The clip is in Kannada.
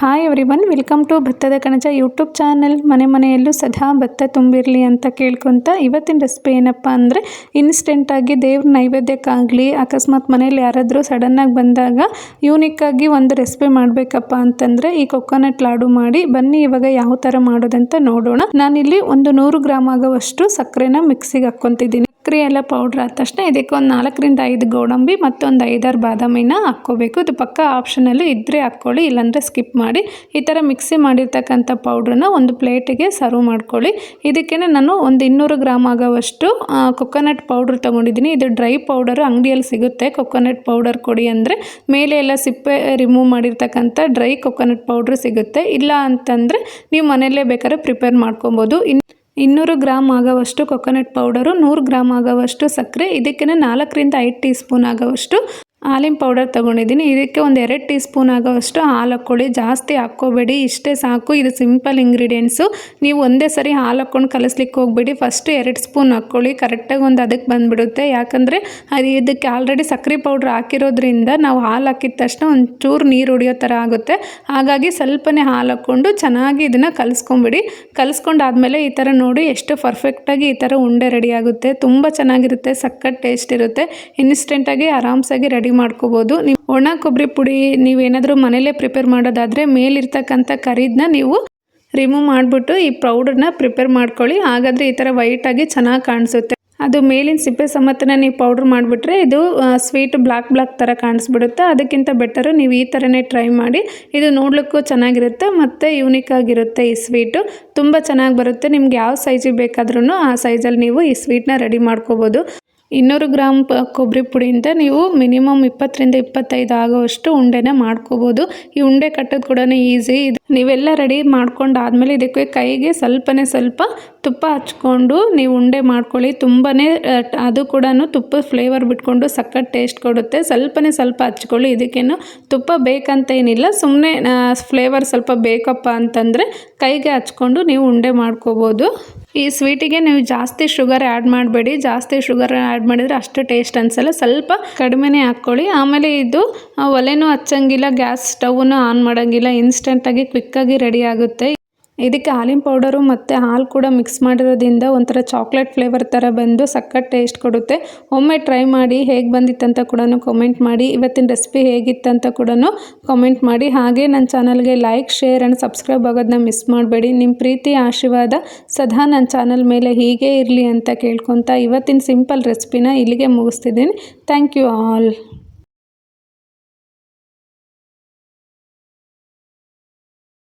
Hi everyone welcome to ಭತ್ತದ ಕಣಜ ಯೂಟ್ಯೂಬ್ ಚಾನಲ್ ಮನೆ ಮನೆಯಲ್ಲೂ ಸದಾ ಭತ್ತ ತುಂಬಿರಲಿ ಅಂತ ಕೇಳ್ಕೊತ ಇವತ್ತಿನ ರೆಸಿಪಿ ಏನಪ್ಪ ಅಂದರೆ ಇನ್ಸ್ಟೆಂಟಾಗಿ ದೇವ್ರ ನೈವೇದ್ಯಕ್ಕಾಗಲಿ, ಅಕಸ್ಮಾತ್ ಮನೇಲಿ ಯಾರಾದರೂ ಸಡನ್ನಾಗಿ ಬಂದಾಗ ಯೂನಿಕ್ಕಾಗಿ ಒಂದು ರೆಸಿಪಿ ಮಾಡಬೇಕಪ್ಪ ಅಂತಂದರೆ ಈ ಕೊಕೊನಟ್ ಲಾಡು ಮಾಡಿ, ಬನ್ನಿ ಇವಾಗ ಯಾವ ಥರ ಮಾಡೋದಂತ ನೋಡೋಣ. ನಾನಿಲ್ಲಿ ಒಂದು ನೂರು ಗ್ರಾಮ್ ಆಗುವಷ್ಟು ಸಕ್ಕರೆನ ಮಿಕ್ಸಿಗೆ ಹಾಕ್ಕೊತಿದ್ದೀನಿ. ಸಕ್ಕರೆ ಎಲ್ಲ ಪೌಡ್ರ್ ಆದ ತಕ್ಷಣ ಇದಕ್ಕೆ ಒಂದು ನಾಲ್ಕರಿಂದ ಐದು ಗೋಡಂಬಿ ಮತ್ತೊಂದು ಐದಾರು ಬಾದಾಮಿನ ಹಾಕ್ಕೋಬೇಕು. ಇದು ಪಕ್ಕ ಆಪ್ಷನಲ್ಲೂ ಇದ್ದರೆ ಹಾಕ್ಕೊಳ್ಳಿ, ಇಲ್ಲಾಂದರೆ ಸ್ಕಿಪ್ ಮಾಡಿ. ಈ ಥರ ಮಿಕ್ಸಿ ಮಾಡಿರ್ತಕ್ಕಂಥ ಪೌಡ್ರನ್ನ ಒಂದು ಪ್ಲೇಟಿಗೆ ಸರ್ವ್ ಮಾಡ್ಕೊಳ್ಳಿ. ಇದಕ್ಕೆ ನಾನು ಒಂದು ಇನ್ನೂರು ಗ್ರಾಮ್ ಆಗೋವಷ್ಟು ಕೊಕೊನಟ್ ಪೌಡ್ರ್ ತೊಗೊಂಡಿದ್ದೀನಿ. ಇದು ಡ್ರೈ ಪೌಡರು ಅಂಗಡಿಯಲ್ಲಿ ಸಿಗುತ್ತೆ. ಕೊಕೊನಟ್ ಪೌಡರ್ ಕೊಡಿ ಅಂದರೆ ಮೇಲೆ ಎಲ್ಲ ಸಿಪ್ಪೆ ರಿಮೂವ್ ಮಾಡಿರ್ತಕ್ಕಂಥ ಡ್ರೈ ಕೊಕೊನಟ್ ಪೌಡ್ರ್ ಸಿಗುತ್ತೆ. ಇಲ್ಲ ಅಂತಂದರೆ ನೀವು ಮನೆಯಲ್ಲೇ ಬೇಕಾದ್ರೆ ಪ್ರಿಪೇರ್ ಮಾಡ್ಕೊಬೋದು. ಇನ್ನು ಇನ್ನೂರು ಗ್ರಾಮ್ ಆಗೋವಷ್ಟು ಕೊಕೊನಟ್ ಪೌಡರು ನೂರು ಗ್ರಾಮ್ ಆಗೋವಷ್ಟು ಸಕ್ಕರೆ ಇದಕ್ಕೆ ನಾಲ್ಕರಿಂದ ಐದು ಟೀ ಸ್ಪೂನ್ ಆಗೋವಷ್ಟು ಹಾಲಿನ ಪೌಡರ್ ತೊಗೊಂಡಿದ್ದೀನಿ. ಇದಕ್ಕೆ ಒಂದು ಎರಡು ಟೀ ಸ್ಪೂನ್ ಆಗೋವಷ್ಟು ಹಾಲು ಹಾಕ್ಕೊಳ್ಳಿ ಜಾಸ್ತಿ ಹಾಕ್ಕೋಬೇಡಿ. ಇಷ್ಟೇ ಸಾಕು. ಇದು ಸಿಂಪಲ್ ಇಂಗ್ರೀಡಿಯೆಂಟ್ಸು. ನೀವು ಒಂದೇ ಸರಿ ಹಾಲು ಹಾಕ್ಕೊಂಡು ಕಲಿಸ್ಲಿಕ್ಕೆ ಹೋಗ್ಬೇಡಿ. ಫಸ್ಟ್ ಎರಡು ಸ್ಪೂನ್ ಹಾಕ್ಕೊಳ್ಳಿ ಕರೆಕ್ಟಾಗಿ ಒಂದು ಅದಕ್ಕೆ ಬಂದುಬಿಡುತ್ತೆ. ಯಾಕಂದರೆ ಅದು ಇದಕ್ಕೆ ಆಲ್ರೆಡಿ ಸಕ್ಕರೆ ಪೌಡ್ರ್ ಹಾಕಿರೋದ್ರಿಂದ ನಾವು ಹಾಲು ಹಾಕಿದ ತಕ್ಷಣ ಒಂದು ಚೂರು ನೀರು ಹೊಡಿಯೋ ಥರ ಆಗುತ್ತೆ. ಹಾಗಾಗಿ ಸ್ವಲ್ಪನೇ ಹಾಲು ಹಾಕ್ಕೊಂಡು ಚೆನ್ನಾಗಿ ಇದನ್ನು ಕಲಿಸ್ಕೊಂಬಿಡಿ. ಕಲಿಸ್ಕೊಂಡಾದ್ಮೇಲೆ ಈ ಥರ ನೋಡಿ ಎಷ್ಟು ಪರ್ಫೆಕ್ಟಾಗಿ ಈ ಥರ ಉಂಡೆ ರೆಡಿ ಆಗುತ್ತೆ. ತುಂಬ ಚೆನ್ನಾಗಿರುತ್ತೆ. ಸಕ್ಕತ್ ಟೇಸ್ಟ್ ಇರುತ್ತೆ. ಇನ್ಸ್ಟೆಂಟಾಗಿ ಆರಾಮ್ಸಾಗಿ ರೆಡಿ ಮಾಡ್ಕೋಬೋದು. ನೀವು ಒಣ ಕೊಬ್ಬರಿ ಪುಡಿ ನೀವೇನಾದರೂ ಮನೇಲೇ ಪ್ರಿಪೇರ್ ಮಾಡೋದಾದರೆ ಮೇಲಿರ್ತಕ್ಕಂಥ ಕರಿದನ್ನ ನೀವು ರಿಮೂವ್ ಮಾಡಿಬಿಟ್ಟು ಈ ಪೌಡರ್ನ ಪ್ರಿಪೇರ್ ಮಾಡ್ಕೊಳ್ಳಿ. ಹಾಗಾದರೆ ಈ ಥರ ವೈಟಾಗಿ ಚೆನ್ನಾಗಿ ಕಾಣಿಸುತ್ತೆ. ಅದು ಮೇಲಿನ ಸಿಪ್ಪೆ ಸಮೇತನ ನೀವು ಪೌಡ್ರ್ ಮಾಡಿಬಿಟ್ರೆ ಇದು ಸ್ವೀಟ್ ಬ್ಲಾಕ್ ಬ್ಲಾಕ್ ಥರ ಕಾಣಿಸ್ಬಿಡುತ್ತೆ. ಅದಕ್ಕಿಂತ ಬೆಟರು ನೀವು ಈ ಥರನೇ ಟ್ರೈ ಮಾಡಿ. ಇದು ನೋಡ್ಲಿಕ್ಕೂ ಚೆನ್ನಾಗಿರುತ್ತೆ ಮತ್ತು ಯೂನಿಕ್ ಆಗಿರುತ್ತೆ ಈ ಸ್ವೀಟು ತುಂಬ ಚೆನ್ನಾಗಿ ಬರುತ್ತೆ. ನಿಮ್ಗೆ ಯಾವ ಸೈಜಿಗೆ ಬೇಕಾದ್ರೂ ಆ ಸೈಜಲ್ಲಿ ನೀವು ಈ ಸ್ವೀಟ್ನ ರೆಡಿ ಮಾಡ್ಕೋಬೋದು. ಇನ್ನೂರು ಗ್ರಾಮ್ ಪ ಕೊಬ್ಬರಿ ಪುಡಿಯಿಂದ ನೀವು ಮಿನಿಮಮ್ ಇಪ್ಪತ್ತರಿಂದ ಇಪ್ಪತ್ತೈದು ಆಗೋವಷ್ಟು ಉಂಡೆನ ಮಾಡ್ಕೋಬೋದು. ಈ ಉಂಡೆ ಕಟ್ಟೋದು ಕೂಡ ಈಸಿ. ಇದು ನೀವೆಲ್ಲ ರೆಡಿ ಮಾಡ್ಕೊಂಡಾದ್ಮೇಲೆ ಇದಕ್ಕೆ ಕೈಗೆ ಸ್ವಲ್ಪನೇ ಸ್ವಲ್ಪ ತುಪ್ಪ ಹಚ್ಕೊಂಡು ನೀವು ಉಂಡೆ ಮಾಡ್ಕೊಳ್ಳಿ. ತುಂಬಾ ಅದು ಕೂಡ ತುಪ್ಪ ಫ್ಲೇವರ್ ಬಿಟ್ಕೊಂಡು ಸಕ್ಕತ್ ಟೇಸ್ಟ್ ಕೊಡುತ್ತೆ. ಸ್ವಲ್ಪನೇ ಸ್ವಲ್ಪ ಹಚ್ಕೊಳ್ಳಿ. ಇದಕ್ಕೇನು ತುಪ್ಪ ಬೇಕಂತ ಏನಿಲ್ಲ ಸುಮ್ಮನೆ ಫ್ಲೇವರ್ ಸ್ವಲ್ಪ ಬೇಕಪ್ಪ ಅಂತಂದರೆ ಕೈಗೆ ಹಚ್ಕೊಂಡು ನೀವು ಉಂಡೆ ಮಾಡ್ಕೋಬೋದು. ಈ ಸ್ವೀಟಿಗೆ ನೀವು ಜಾಸ್ತಿ ಶುಗರ್ ಆ್ಯಡ್ ಮಾಡಬೇಡಿ. ಜಾಸ್ತಿ ಶುಗರ್ ಆ್ಯಡ್ ಮಾಡಿದರೆ ಅಷ್ಟು ಟೇಸ್ಟ್ ಅನಿಸಲ್ಲ. ಸ್ವಲ್ಪ ಕಡಿಮೆನೇ ಹಾಕ್ಕೊಳ್ಳಿ. ಆಮೇಲೆ ಇದು, ಒಲೆನೂ ಹಚ್ಚಂಗಿಲ್ಲ, ಗ್ಯಾಸ್ ಸ್ಟವ್ನೂ ಆನ್ ಮಾಡೋಂಗಿಲ್ಲ. ಇನ್ಸ್ಟೆಂಟಾಗಿ ಕ್ವಿಕ್ಕಾಗಿ ರೆಡಿ ಆಗುತ್ತೆ. ಇದಕ್ಕೆ ಹಾಲಿನ ಪೌಡರು ಮತ್ತು ಹಾಲು ಕೂಡ ಮಿಕ್ಸ್ ಮಾಡಿರೋದ್ರಿಂದ ಒಂಥರ ಚಾಕ್ಲೇಟ್ ಫ್ಲೇವರ್ ಥರ ಬಂದು ಸಖತ್ ಟೇಸ್ಟ್ ಕೊಡುತ್ತೆ. ಒಮ್ಮೆ ಟ್ರೈ ಮಾಡಿ ಹೇಗೆ ಬಂದಿತ್ತಂತ ಕೂಡ ಕಮೆಂಟ್ ಮಾಡಿ. ಇವತ್ತಿನ ರೆಸಿಪಿ ಹೇಗಿತ್ತಂತ ಕೂಡ ಕಮೆಂಟ್ ಮಾಡಿ. ಹಾಗೆ ನನ್ನ ಚಾನಲ್ಗೆ ಲೈಕ್ ಶೇರ್ ಆ್ಯಂಡ್ ಸಬ್ಸ್ಕ್ರೈಬ್ ಆಗೋದನ್ನ ಮಿಸ್ ಮಾಡಬೇಡಿ. ನಿಮ್ಮ ಪ್ರೀತಿ, ಆಶೀರ್ವಾದ ಸದಾ ನನ್ನ ಚಾನಲ್ ಮೇಲೆ ಹೀಗೆ ಇರಲಿ ಅಂತ ಕೇಳ್ಕೊತಾ ಇವತ್ತಿನ ಸಿಂಪಲ್ ರೆಸಿಪಿನ ಇಲ್ಲಿಗೆ ಮುಗಿಸ್ತಿದ್ದೀನಿ. Thank you all